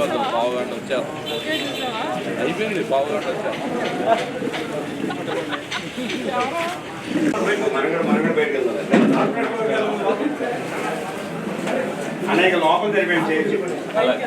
అయిపోతుంది పావుగంట వచ్చారు అయిపోయింది పావుగంట వచ్చారు అనేక లోపల జరిపేం చేయొచ్చు. అలాగే.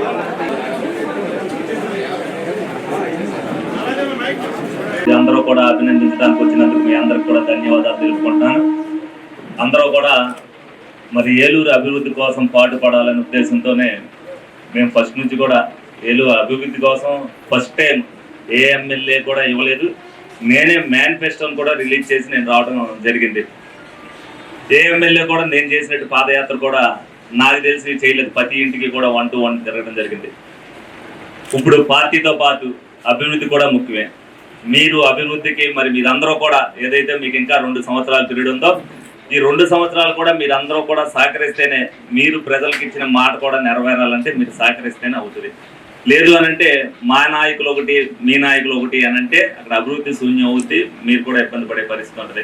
కూడా అభినందించడానికి వచ్చినందుకు మీ అందరికి కూడా ధన్యవాదాలు తెలుపుకుంటున్నాను. అందరూ కూడా మరి ఏలూరు అభివృద్ధి కోసం పాటుపడాలనే ఉద్దేశంతోనే మేము ఫస్ట్ నుంచి కూడా ఏలూరు అభివృద్ధి కోసం ఫస్ట్ టైం ఏ ఎమ్మెల్యే కూడా ఇవ్వలేదు. నేనే మేనిఫెస్టోని కూడా రిలీజ్ చేసి నేను రావడం జరిగింది. ఏ ఎమ్మెల్యే కూడా నేను చేసినట్టు పాదయాత్ర కూడా నాకు తెలిసి చేయలేదు. ప్రతి ఇంటికి కూడా వన్ టు వన్ జరగడం జరిగింది. ఇప్పుడు పార్టీతో పాటు అభివృద్ధి కూడా ముఖ్యమే. మీరు అభివృద్ధికి మరి మీరందరూ కూడా ఏదైతే మీకు ఇంకా రెండు సంవత్సరాలు పీరియడ్ ఉందో ఈ రెండు సంవత్సరాలు కూడా మీరందరూ కూడా సహకరిస్తేనే మీరు ప్రజలకు ఇచ్చిన మాట కూడా నెరవేరాలంటే మీరు సహకరిస్తేనే అవుతుంది. లేదు అని అంటే మా నాయకులు ఒకటి మీ నాయకులు ఒకటి అని అంటే అక్కడ అభివృద్ధి శూన్యం అవుతుంది మీరు కూడా ఇబ్బంది పడే పరిస్థితి ఉంటుంది.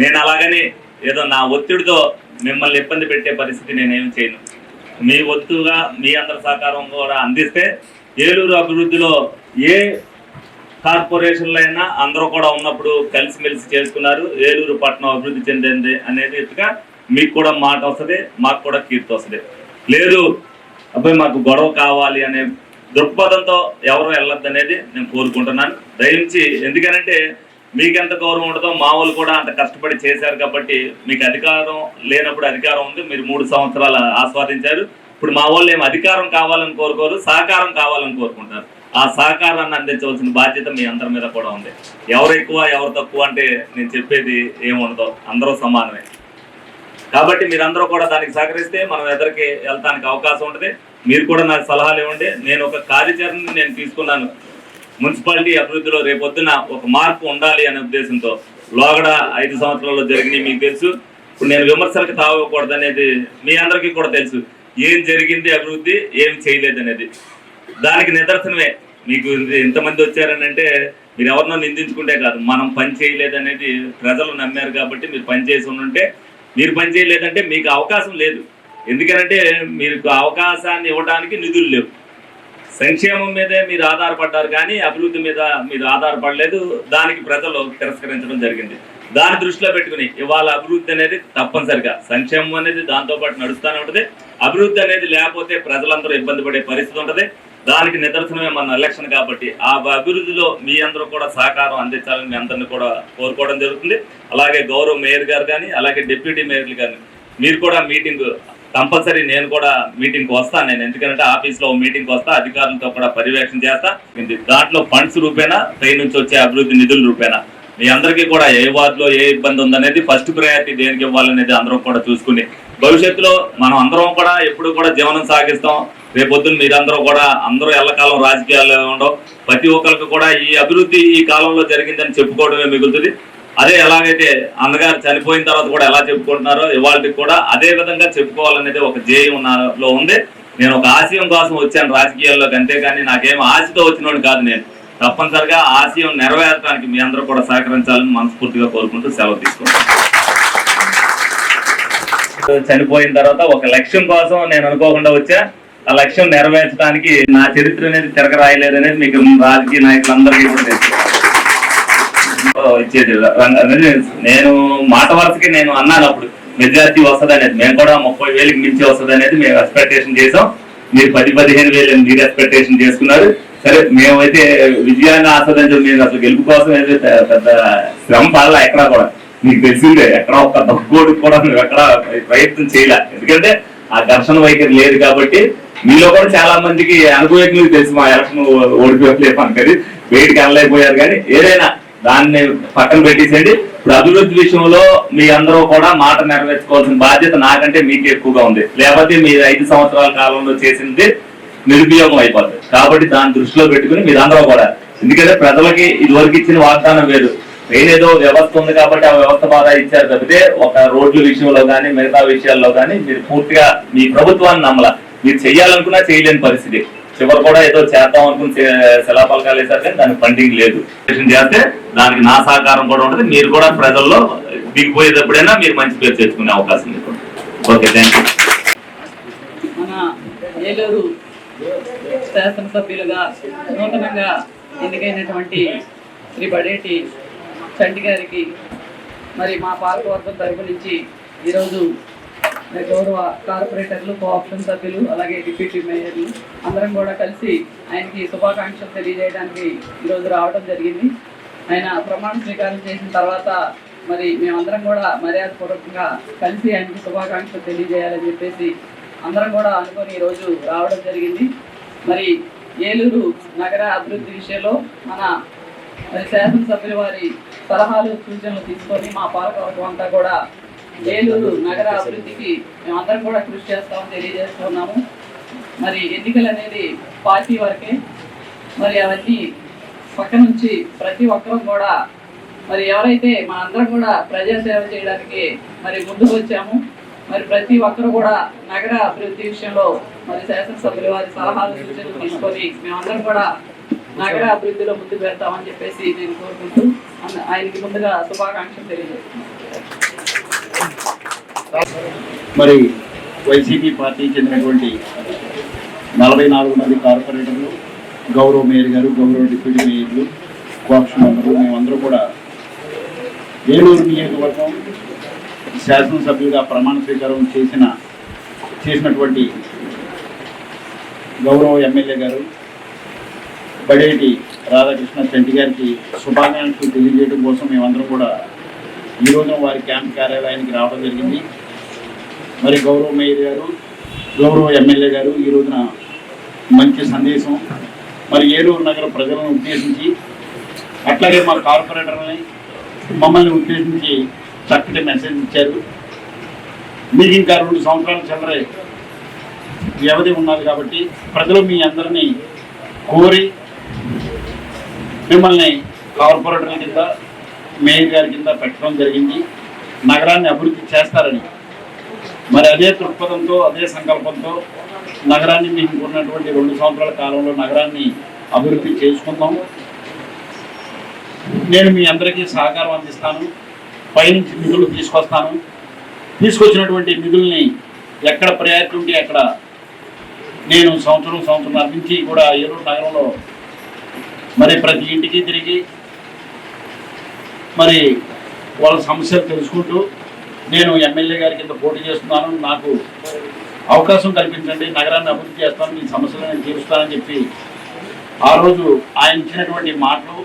నేను అలాగని ఏదో నా ఒత్తిడితో మిమ్మల్ని ఇబ్బంది పెట్టే పరిస్థితి నేనేం చేయను. మీ ఒత్తుగా మీ అందరి సహకారం కూడా అందిస్తే ఏలూరు అభివృద్ధిలో ఏ కార్పొరేషన్లు అయినా అందరూ కూడా ఉన్నప్పుడు కలిసిమెలిసి చేసుకున్నారు. ఏలూరు పట్టణం అభివృద్ధి చెందింది అనేది ఎత్తుగా మీకు కూడా మాట వస్తుంది మాకు కూడా కీర్తి వస్తుంది. లేదు అబ్బాయి మాకు గొడవ కావాలి అనే దృక్పథంతో ఎవరు వెళ్ళొద్దు అనేది నేను కోరుకుంటున్నాను. దయించి ఎందుకనంటే మీకు ఎంత గౌరవం ఉండదో మా వాళ్ళు కూడా అంత కష్టపడి చేశారు కాబట్టి మీకు అధికారం లేనప్పుడు అధికారం ఉంది. మీరు మూడు సంవత్సరాలు ఆస్వాదించారు. ఇప్పుడు మా వాళ్ళు ఏం అధికారం కావాలని కోరుకోరు సహకారం కావాలని కోరుకుంటారు ఆ సహకారాన్ని అందించవలసిన బాధ్యత మీ అందరి మీద కూడా ఉంది. ఎవరు ఎక్కువ ఎవరు తక్కువ అంటే నేను చెప్పేది ఏముండదు. అందరూ సమానమే. కాబట్టి మీరందరూ కూడా దానికి సహకరిస్తే మనం ఎదరికి వెళ్తానికి అవకాశం ఉంటుంది. మీరు కూడా నాకు సలహాలు ఇవ్వండి. నేను ఒక కార్యాచరణని నేను తీసుకున్నాను. మున్సిపాలిటీ అభివృద్ధిలో రేపొద్దున ఒక మార్పు ఉండాలి అనే ఉద్దేశంతో లోగడ ఐదు సంవత్సరాల్లో జరిగినాయి మీకు తెలుసు. ఇప్పుడు నేను విమర్శలకు తాగకూడదు అనేది మీ అందరికీ కూడా తెలుసు. ఏం జరిగింది అభివృద్ధి ఏం చేయలేదు అనేది దానికి నిదర్శనమే మీకు ఎంతమంది వచ్చారని అంటే మీరు ఎవరినో నిందించుకుంటే కాదు. మనం పని చేయలేదనేది ప్రజలు నమ్మారు కాబట్టి మీరు పని చేసి ఉంటే మీరు పని చేయలేదంటే మీకు అవకాశం లేదు. ఎందుకనంటే మీకు అవకాశాన్ని ఇవ్వడానికి నిధులు లేవు. సంక్షేమం మీదే మీరు ఆధారపడ్డారు కానీ అభివృద్ధి మీద మీరు ఆధారపడలేదు. దానికి ప్రజలు తిరస్కరించడం జరిగింది. దాని దృష్టిలో పెట్టుకుని ఇవాళ అభివృద్ధి అనేది తప్పనిసరిగా సంక్షేమం అనేది దాంతో పాటు నడుస్తూనే ఉంటుంది. అభివృద్ధి అనేది లేకపోతే ప్రజలందరూ ఇబ్బంది పడే పరిస్థితి ఉంటుంది. దానికి నిదర్శనమే మన ఎలక్షన్ కాబట్టి ఆ అభివృద్ధిలో మీ అందరూ కూడా సహకారం అందించాలని మీ అందరిని కూడా కోరుకోవడం జరుగుతుంది. అలాగే గౌరవ మేయర్ గారు కానీ అలాగే డిప్యూటీ మేయర్లు కానీ మీరు కూడా మీటింగ్ కంపల్సరీ నేను కూడా మీటింగ్కి వస్తాను నేను ఎందుకంటే ఆఫీస్లో మీటింగ్కి వస్తా అధికారులతో కూడా పర్యవేక్షణ చేస్తా. దాంట్లో ఫండ్స్ రూపేనా పై నుంచి వచ్చే అభివృద్ధి నిధుల రూపేనా? మీ అందరికీ కూడా ఏ వార్డులో ఏ ఇబ్బంది ఉందనేది ఫస్ట్ ప్రయారిటీ దేనికి ఇవ్వాలనేది అందరం కూడా చూసుకుని భవిష్యత్తులో మనం అందరం కూడా ఎప్పుడు కూడా జీవనం సాగిస్తాం. రేపొద్దున మీరందరూ కూడా అందరూ ఎల్లకాలం రాజకీయాల్లో ఉండవు. ప్రతి ఒక్కరికి కూడా ఈ అభివృద్ధి ఈ కాలంలో జరిగిందని చెప్పుకోవడమే మిగులుతుంది. అదే ఎలాగైతే అన్నగారు చనిపోయిన తర్వాత కూడా ఎలా చెప్పుకుంటున్నారో ఇవాళకి కూడా అదే విధంగా చెప్పుకోవాలనేది ఒక జేయం నాలో ఉంది. నేను ఒక ఆశయం కోసం వచ్చాను రాజకీయాల్లోకి అంతేగాని నాకేం ఆశతో వచ్చినోడు కాదు నేను. తప్పనిసరిగా ఆశయం నెరవేర్చడానికి మీ అందరూ కూడా సహకరించాలని మనస్ఫూర్తిగా కోరుకుంటూ సెలవు తీసుకుంటాను చనిపోయిన తర్వాత ఒక లక్ష్యం కోసం నేను అనుకోకుండా వచ్చా. ఆ లక్ష్యం నెరవేర్చడానికి నా చరిత్ర అనేది తిరగరాయలేదు అనేది మీకు రాజకీయ నాయకులందరికీ కూడా తెలుసు. ఇచ్చేది నేను మాట వరుసకి నేను అన్నాను అప్పుడు మెజార్టీ వస్తుంది అనేది మేము కూడా ముప్పై వేలకు మించి వస్తుంది అనేది మేము ఎక్స్పెక్టేషన్ చేసాం. మీరు పది పదిహేను వేలు మీరు ఎక్స్పెక్టేషన్ చేసుకున్నారు. సరే మేమైతే విజయాన్ని ఆస్వాదించడం మేము అసలు గెలుపు కోసం అయితే పెద్ద శ్రమ పడాల ఎక్కడా కూడా. మీకు తెలిసిందే ఎక్కడ ఒక్క దగ్గోడు కూడా మేము ఎక్కడ ప్రయత్నం చేయలే. ఎందుకంటే ఆ ఘర్షణ వైఖరి లేదు కాబట్టి మీలో కూడా చాలా మందికి అనుభవజ్ఞులు తెలుసు మా ఎలక్షన్ ఓడిపోయలేదు అనుకది వేడికి వెళ్ళలేకపోయారు కానీ ఏదైనా దాన్ని పక్కన పెట్టేసేయండి. ఇప్పుడు అభివృద్ధి విషయంలో మీ అందరూ కూడా మాట నెరవేర్చుకోవాల్సిన బాధ్యత నాకంటే మీకు ఎక్కువగా ఉంది. లేకపోతే మీరు ఐదు సంవత్సరాల కాలంలో చేసింది నిరుపయోగం అయిపోతుంది కాబట్టి దాన్ని దృష్టిలో పెట్టుకుని మీరందరూ కూడా ఎందుకంటే ప్రజలకి ఇదివరకు ఇచ్చిన వాగ్దానం వేరు. వేరేదో వ్యవస్థ ఉంది కాబట్టి ఆ వ్యవస్థ బాగా ఇచ్చారు తప్పితే ఒక రోడ్ల విషయంలో కానీ మిగతా విషయాల్లో కానీ మీరు పూర్తిగా మీ ప్రభుత్వాన్ని నమ్మల. మీరు చేయాలనుకున్నా చేయలేని పరిస్థితి. చివరి కూడా ఏదో చేద్దాం అనుకుని శ- వేశారు కానీ దానికి ఫండింగ్ లేదు. చేస్తే దానికి నా సహకారం కూడా ఉంటుంది. మీరు కూడా ప్రజల్లో దిగిపోయేటప్పుడైనా మీరు మంచి పేరు తెచ్చుకునే అవకాశం మీకు ఓకే థ్యాంక్ యూ మన ఏలూరు శాసనసభ్యులుగా నూతనంగా ఎన్నికైనటువంటి శ్రీ బడేటి చంటి గారికి మరి మా పాలకవర్గం తరపు నుంచి ఈరోజు గౌరవ కార్పొరేటర్లు కోఆప్షన్ సభ్యులు అలాగే డిప్యూటీ మేయర్లు అందరం కూడా కలిసి ఆయనకి శుభాకాంక్షలు తెలియజేయడానికి ఈరోజు రావడం జరిగింది. ఆయన ప్రమాణ స్వీకారం చేసిన తర్వాత మరి మేమందరం కూడా మర్యాదపూర్వకంగా కలిసి ఆయనకి శుభాకాంక్షలు తెలియజేయాలని చెప్పేసి అందరం కూడా అనుకొని ఈరోజు రావడం జరిగింది. మరి ఏలూరు నగర అభివృద్ధి విషయంలో మన మరి శాసనసభ్యుల వారి సలహాలు సూచనలు తీసుకొని మా పాలకవర్గం అంతా కూడా ఏలూరు నగర అభివృద్ధికి మేమందరం కూడా కృషి చేస్తామని తెలియజేస్తున్నాము మరి ఎన్నికలు అనేది పార్టీ వరకే. మరి అవన్నీ పక్క నుంచి ప్రతి ఒక్కరూ కూడా మరి ఎవరైతే మా అందరం కూడా ప్రజాసేవ చేయడానికి మరి ముందుకు వచ్చాము మరి ప్రతి ఒక్కరు కూడా నగర అభివృద్ధి విషయంలో మరి శాసనసభ్యుల వారి సలహాలు సూచనలు తీసుకొని మేమందరం కూడా నగర అభివృద్ధిలో ముందుకు వెళ్తామని చెప్పేసి నేను కోరుకుంటూ ఆయనకి ముందుగా శుభాకాంక్షలు తెలియజేస్తున్నాను. మరి వైసీపీ పార్టీకి చెందినటువంటి నలభై నాలుగు మంది కార్పొరేటర్లు గౌరవ మేయర్ గారు గౌరవ డిప్యూటీ మేయర్లు కోక్ష మెంబర్లు మేమందరూ కూడా ఏలూరు నియోజకవర్గం శాసనసభ్యులుగా ప్రమాణ స్వీకారం చేసిన చేసినటువంటి గౌరవ ఎమ్మెల్యే గారు బడేటి రాధాకృష్ణ చెంటి గారికి శుభాకాంక్షలు తెలియజేయడం కోసం మేమందరం కూడా ఈ వారి క్యాంప్ కార్యాలయానికి రావడం జరిగింది. మరి గౌరవ మేయర్ గారు గౌరవ ఎమ్మెల్యే గారు ఈ రోజున మంచి సందేశం. మరి ఏలూరు నగర ప్రజలను ఉద్దేశించి అట్లాగే మా కార్పొరేటర్ని మమ్మల్ని ఉద్దేశించి చక్కటి మెసేజ్ ఇచ్చారు. మీకు ఇంకా రెండు సంవత్సరాల చిల్లరే వ్యవధి ఉన్నది కాబట్టి ప్రజలు మీ అందరినీ కోరి మిమ్మల్ని కార్పొరేటర్ల కింద మేయర్ గారి కింద పెట్టడం జరిగింది. నగరాన్ని అభివృద్ధి చేస్తారని. మరి అదే దృక్పథంతో అదే సంకల్పంతో నగరాన్ని మీకు ఉన్నటువంటి రెండు సంవత్సరాల కాలంలో నగరాన్ని అభివృద్ధి చేసుకుందాం. నేను మీ అందరికీ సహకారం అందిస్తాను. పైనుంచి నిధులు తీసుకొస్తాను. తీసుకొచ్చినటువంటి నిధుల్ని ఎక్కడ ప్రయారిటీ ఉంటే అక్కడ నేను సంవత్సరం సంవత్సరం నుంచి కూడా ఏలూరు నగరంలో మరి ప్రతి ఇంటికి తిరిగి మరి వాళ్ళ సమస్యలు తెలుసుకుంటూ నేను ఎమ్మెల్యే గారి కింద పోటీ చేస్తున్నాను. నాకు అవకాశం కల్పించండి. నగరాన్ని అభివృద్ధి చేస్తాను. మీ సమస్యలు నేను తీరుస్తానని చెప్పి ఆ రోజు ఆయన ఇచ్చినటువంటి మాటలు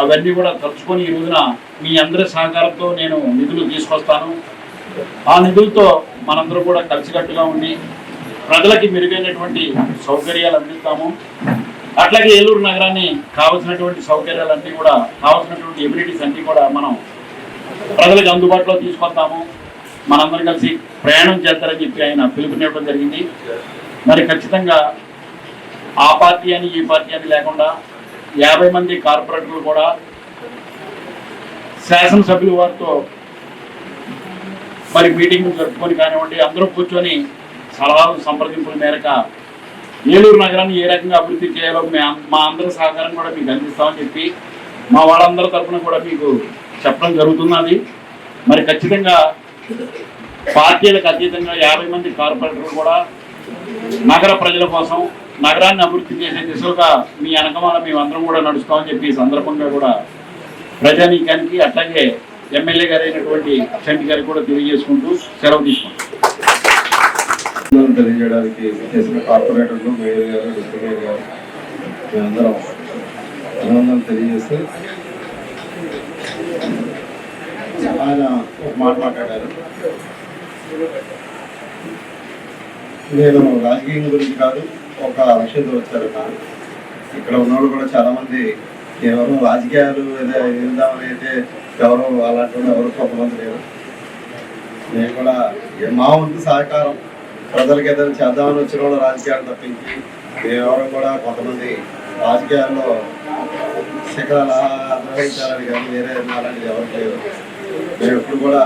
అవన్నీ కూడా తలుచుకొని ఈ రోజున మీ అందరి సహకారంతో నేను నిధులు తీసుకొస్తాను. ఆ నిధులతో మనందరూ కూడా కలిసికట్టుగా ఉండి ప్రజలకి మెరుగైనటువంటి సౌకర్యాలు అందిస్తాము. అట్లాగే ఏలూరు నగరాన్ని కావలసినటువంటి సౌకర్యాలన్నీ కూడా కావలసినటువంటి ఎబిలిటీస్ అన్నీ కూడా మనం ప్రజలకు అందుబాటులో తీసుకొస్తాము. మనందరం కలిసి ప్రయాణం చేస్తారని చెప్పి ఆయన పిలుపునివ్వడం జరిగింది. మరి ఖచ్చితంగా ఆ పార్టీ అని ఈ పార్టీ అని లేకుండా యాభై మంది కార్పొరేటర్లు కూడా శాసనసభ్యుల వారితో మరి మీటింగ్ జరుపుకొని కానివ్వండి అందరూ కూర్చొని సలహాలు సంప్రదింపుల మేరకు ఏలూరు నగరాన్ని ఏ రకంగా అభివృద్ధి చేయాలో మా అందరి సహకారం కూడా మీకు అందిస్తామని చెప్పి మా వాళ్ళందరి తరఫున కూడా మీకు చెప్పడం జరుగుతున్నది. మరి ఖచ్చితంగా పార్టీలకు అతీతంగా యాభై మంది కార్పొరేటర్లు కూడా నగర ప్రజల కోసం నగరాన్ని అభివృద్ధి చేసే దిశగా మీ అనకమాల మేమందరం కూడా నడుస్తామని చెప్పి ఈ సందర్భంగా కూడా ప్రజానీకానికి అట్లాగే ఎమ్మెల్యే గారు అయినటువంటి చంటి గారికి కూడా తెలియజేసుకుంటూ సెలవు తీసుకుంటాం అభినందనలు తెలియజేయడానికి చేసిన కార్పొరేటర్లు మేయర్ గారు డిప్యూటీ మేయర్ గారు మేమందరం అభినందనలు తెలియజేస్తే ఆయన ఒక మాట మాట్లాడారు. నేను రాజకీయం గురించి కాదు ఒక లక్ష్యంతో వచ్చారు నాకు ఇక్కడ ఉన్నవాళ్ళు కూడా చాలామంది కేవలం రాజకీయాలు ఏదో వెళ్దామని అయితే ఎవరు అలాంటి వాళ్ళు ఎవరు కొంతమంది లేరు నేను కూడా మా వంతు సహకారం ప్రజలకి ఏదైనా చేద్దామని వచ్చిన వాళ్ళు రాజకీయాలు తప్పించి మేమెవరు కూడా కొంతమంది రాజకీయాల్లో శిఖరాలు నిర్వహించాలని కానీ వేరే అలాంటిది ఎవరు లేరు మేము ఎప్పుడు కూడా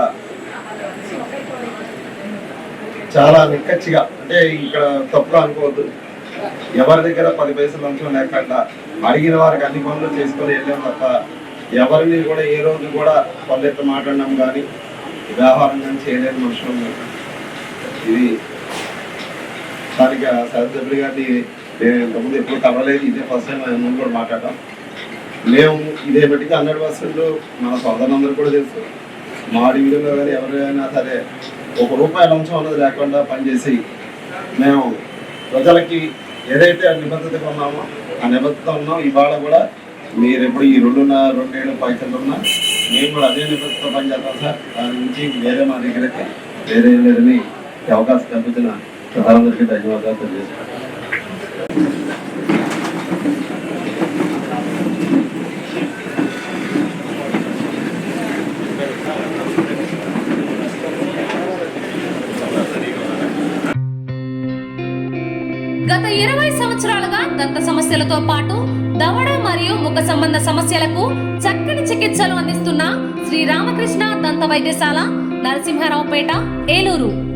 చాలా నిక్కచ్చిగా అంటే ఇక్కడ తప్పుగా అనుకోవద్దు. ఎవరి దగ్గర పది పైసలు లంచం లేకుండా అడిగిన వారికి అన్ని పనులు చేసుకొని వెళ్ళాం తప్ప ఎవరిని కూడా ఏ రోజు కూడా పల్లెత్తు మాట్లాడినాం కానీ వ్యవహారం కానీ చేయలేని మనుషులు ఇది స్థానిక శాసనసభ్యులు గారిని నేను ఇంతకుముందు ఎప్పుడు కలవలేదు. ఇదే ఫస్ట్ టైం ఆయన ముందు కూడా మాట్లాడటం మేము ఇదే బట్టి హండ్రెడ్ పర్సెంట్ మన సోదరులందరూ కూడా తెలుసు. మా డివిజన్లో కానీ ఎవరైనా సరే ఒక రూపాయి లంచం అన్నది లేకుండా పనిచేసి మేము ప్రజలకి ఏదైతే నిబద్ధతగా ఉన్నామో ఆ నిబద్ధత ఉన్నాం ఇవాళ కూడా మీరు ఎప్పుడు ఈ రెండున్న రెండేళ్ళు పైసలు ఉన్నా మేము కూడా అదే నిబద్ధత పనిచేస్తాం సార్. దాని నుంచి వేరే మా దగ్గరకి వేరే లేదని అవకాశం కల్పించిన ప్రధానందరికీ ధన్యవాదాలు తెలియజేస్తాను గత ఇరవై సంవత్సరాలుగా దంత సమస్యలతో పాటు దవడ మరియు ముఖ సంబంధ సమస్యలకు చక్కని చికిత్సలు అందిస్తున్న శ్రీ రామకృష్ణ దంత వైద్యశాల నరసింహారావుపేట ఏలూరు.